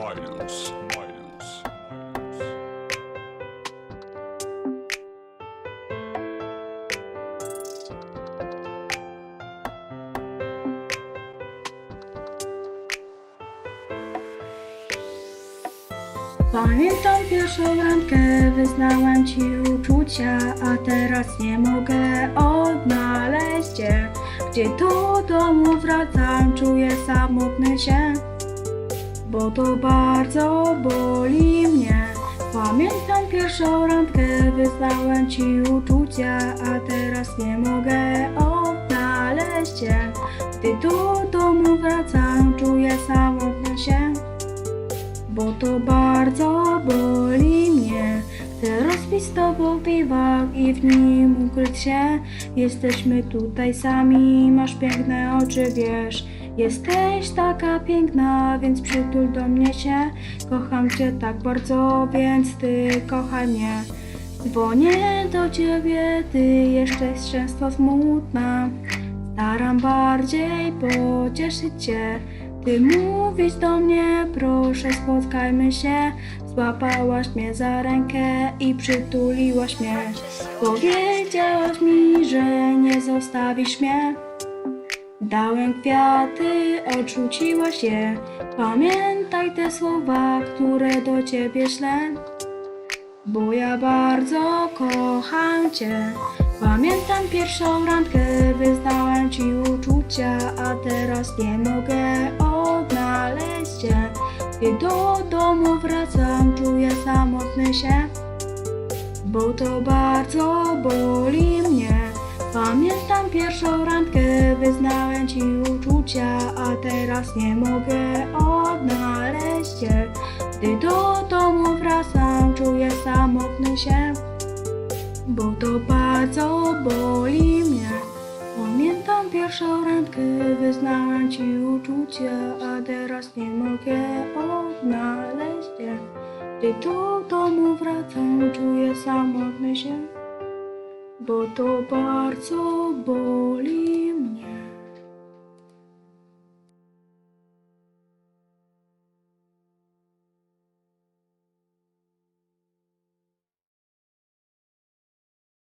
Miles. Pamiętam pierwszą randkę, wyznałem ci uczucia, a teraz nie mogę odnaleźć cię. Gdzie do domu wracam, czuję samotny się, bo to bardzo boli mnie. Pamiętam pierwszą randkę, wyznałem ci uczucia, a teraz nie mogę odnaleźć cię. Gdy do domu wracam, czuję samotny się bo to bardzo boli mnie. Chcę rozpić z tobą biwak i w nim ukryć się. Jesteśmy tutaj sami, masz piękne oczy, wiesz. Jesteś taka piękna, więc przytul do mnie się. Kocham cię tak bardzo, więc ty kochaj mnie. Dzwonię do ciebie, ty jesteś często smutna. Staram bardziej pocieszyć cię. Ty mówisz do mnie, proszę spotkajmy się. Złapałaś mnie za rękę i przytuliłaś mnie. Powiedziałaś mi, że nie zostawisz mnie. Dałem kwiaty, odrzuciłaś je. Pamiętaj te słowa, które do ciebie ślę. Bo ja bardzo kocham cię. Pamiętam pierwszą randkę, wyznałem ci uczucia, a teraz nie mogę odnaleźć cię. Gdy do domu wracam, czuję samotny się, bo to bardzo boli mnie. Pamiętam pierwszą randkę, wyznałem ci uczucia, a teraz nie mogę odnaleźć cię. Gdy do domu wracam, czuję samotny się, bo to bardzo boli mnie. Pamiętam pierwszą randkę, wyznałem ci uczucia, a teraz nie mogę odnaleźć cię. Gdy do domu wracam, czuję samotny się, bo to bardzo boli mnie.